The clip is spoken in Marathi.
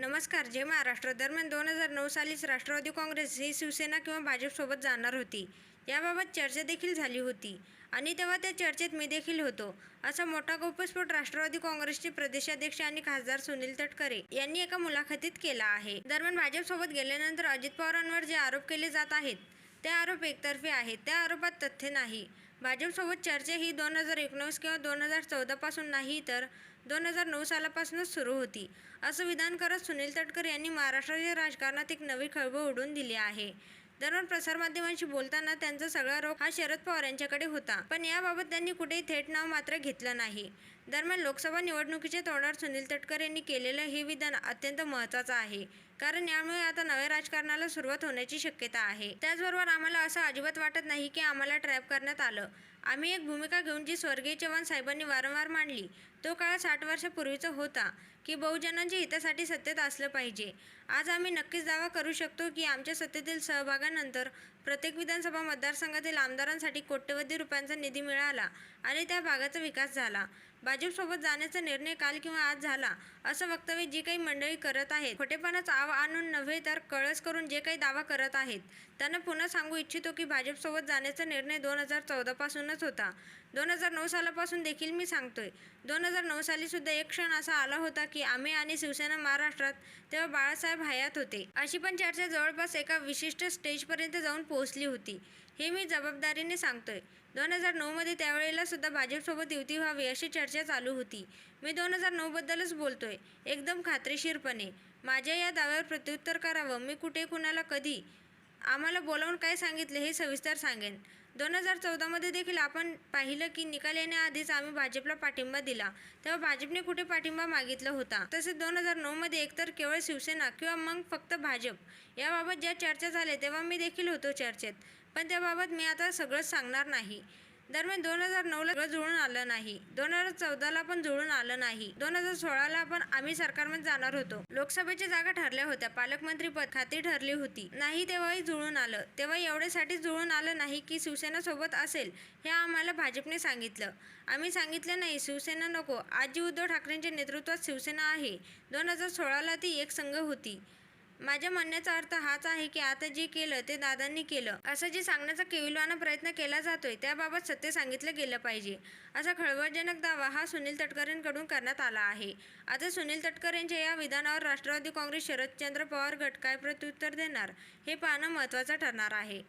नमस्कार जय महाराष्ट्र दरम्यान दोन हजार नऊ सालीच राष्ट्रवादी काँग्रेस ही शिवसेना किंवा भाजपसोबत जाणार होती याबाबत चर्चा देखील झाली होती आणि तेव्हा त्या चर्चेत मी देखील होतो असा मोठा गोपस्फोट राष्ट्रवादी काँग्रेसचे प्रदेशाध्यक्ष आणि खासदार सुनील तटकरे यांनी एका मुलाखतीत केला आहे. दरम्यान भाजपसोबत गेल्यानंतर अजित पवारांवर जे आरोप केले जात आहेत ते आरोप एकतर्फी आहेत त्या आरोपात तथ्य नाही. भाजपसोबत चर्चा ही दोन हजार एकोणवीस किंवा दोन हजार चौदापासून नाही तर दोन हजार नऊ सालापासूनच सुरू होती. असं विधान करत सुनील तटकर यांनी महाराष्ट्राच्या राजकारणात एक नवी खळबळ उडून दिली आहे. दरम्यान प्रसारमाध्यमांशी बोलताना त्यांचा सगळा रोख हा शरद पवार यांच्याकडे होता. पण याबाबत त्यांनी कुठेही थेट नाव मात्र घेतलं नाही. दरम्यान लोकसभा निवडणुकीच्या तोंडावर सुनील तटकर यांनी केलेलं हे विधान अत्यंत महत्त्वाचं आहे. कारण यामुळे आता नव्या राजकारणाला सुरुवात होण्याची शक्यता आहे. त्याचबरोबर आम्हाला असं अजिबात वाटत नाही की आम्हाला ट्रॅप करण्यात आलं. आम्ही एक भूमिका घेऊन जी स्वर्गीय चव्हाण साहेबांनी वारंवार मांडली तो काळ साठ वर्षापूर्वीचा होता. की बहुजनांच्या हितासाठी सत्तेत असलं पाहिजे. आज आम्ही नक्कीच दावा करू शकतो की आमच्या सत्तेतील सहभागानंतर प्रत्येक विधानसभा मतदारसंघातील आमदारांसाठी कोट्यवधी रुपयांचा निधी मिळाला आणि त्या भागाचा विकास झाला. भाजपसोबत जाण्याचा निर्णय काल किंवा आज झाला असं वक्तव्य जी काही मंडळी करत आहेत. खोटेपणाच आव आणून नव्हे तर कळस करून जे काही दावा करत आहेत. त्यांना पुन्हा सांगू इच्छितो की भाजपसोबत जाण्याचा निर्णय दोन हजार चौदापासूनच होता. दोन हजार नऊ सालापासून देखील मी सांगतोय. दोन हजार नऊ सालीसुद्धा एक क्षण असा आला होता की आम्ही आणि शिवसेना महाराष्ट्रात तेव्हा बाळासाहेब हयात होते. अशी पण चर्चा जवळपास एका विशिष्ट स्टेजपर्यंत जाऊन पोहोचली होती. हे मी जबाबदारीने सांगतोय. दोन हजार नऊमध्ये त्यावेळेला सुद्धा भाजपसोबत युती व्हावी अशी चर्चा चालू होती. मी दोन हजार नऊबद्दलच बोलतोय. एकदम खात्रीशीरपणे. माझ्या या दाव्यावर प्रत्युत्तर करावं. मी कुठे कुणाला कधी आम्हाला बोलावून काय सांगितले हे सविस्तर सांगेन. दोन हजार चौदामध्ये देखील आपण पाहिलं की निकाल येण्याआधीच आम्ही भाजपला पाठिंबा दिला. तेव्हा भाजपने कुठे पाठिंबा मागितला होता? तसेच दोन हजार नऊमध्ये एकतर केवळ शिवसेना किंवा मग फक्त भाजप याबाबत ज्या चर्चा झाल्या तेव्हा मी देखील होतो चर्चेत. पण त्याबाबत मी आता सगळंच सांगणार नाही. दरम्यान दोन हजार नऊला जुळून आलं नाही. दोन हजार चौदाला पण जुळून आलं नाही. दोन हजार सोळाला पण आम्ही सरकारमध्ये जाणार होतो. लोकसभेच्या जागा ठरल्या होत्या. पालकमंत्री पद खाती ठरली होती. नाही तेव्हाही जुळून आलं. तेव्हा एवढ्यासाठी जुळून आलं नाही की शिवसेना सोबत असेल हे आम्हाला भाजपने सांगितलं. आम्ही सांगितलं नाही शिवसेना नको. आजी उद्धव ठाकरेंच्या नेतृत्वात शिवसेना आहे. दोन हजार सोळाला ती एक संघ होती. माझ्या म्हणण्याचा अर्थ हाच आहे की आता जे केलं ते दादांनी केलं. असं जे सांगण्याचा केविलवाना प्रयत्न केला जातोय त्याबाबत सत्य सांगितलं गेलं पाहिजे. असा खळबळजनक दावा हा सुनील तटकरेंकडून करण्यात आला आहे. आता सुनील तटकरेंच्या या विधानावर राष्ट्रवादी काँग्रेस शरदचंद्र पवार गट काय प्रत्युत्तर देणार हे पाहणं महत्त्वाचं ठरणार आहे.